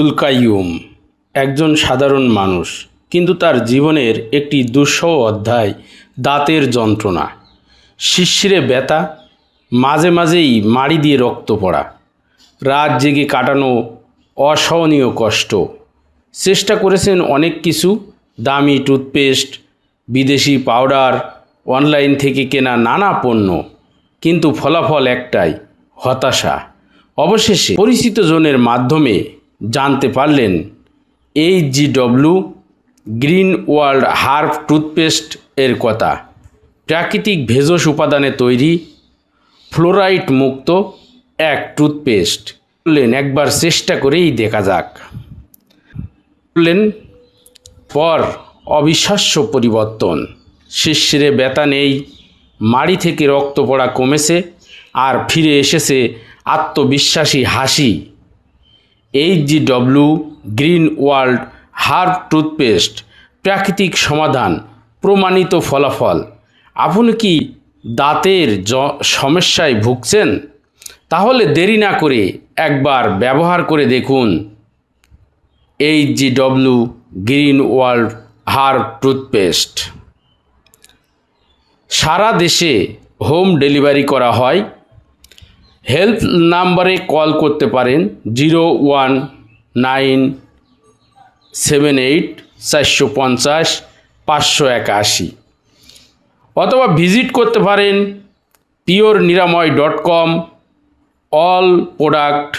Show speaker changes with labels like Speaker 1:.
Speaker 1: উলকাইয়ুম একজন সাধারণ মানুষ, কিন্তু তার জীবনের একটি দুঃসহ অধ্যায়, দাঁতের যন্ত্রণা। শিশিরে ব্যথা, মাঝে মাঝেই মাড়ি দিয়ে রক্ত পড়া। রাত জেগে কাটানো অসহনীয় কষ্ট। চেষ্টা করেছেন অনেক কিছু, দামি টুথপেস্ট, বিদেশি পাউডার, অনলাইন থেকে কেনা নানা পণ্য, কিন্তু ফলাফল একটাই, হতাশা। অবশেষে পরিচিত জনের মাধ্যমে জানতে পারলেন। এই G W green world herb toothpaste এর কথা। প্রাকৃতিক ভেষজ উপাদানে তৈরি ফ্লোরাইড মুক্ত এক টুথপেস্ট। বললেন, একবার চেষ্টা করেই দেখা যাক। বললেন, পর অবিশ্বাস্য পরিবর্তন। শিশিরে ব্যথা নেই, মাড়ি থেকে রক্ত পড়া কমেছে, আর ফিরে এসেছে আত্মবিশ্বাসী হাসি। H G W green world herb toothpaste প্রাকৃতিক সমাধান, প্রমাণিত ফলাফল। আপনি কি দাঁতের সমস্যায় ভুগছেন? তাহলে দেরি না করে একবার ব্যবহার করে দেখুন। H G W green world herb toothpaste. সারা দেশে হোম ডেলিভারি করা হয় হেল্প নাম্বারে কল করতে পারেন zero one nine seven eight চারশো পঞ্চাশ পাঁচশো একাশি। অথবা ভিজিট করতে পারেন পিওর নিরাময় ডট কম, অল প্রোডাক্ট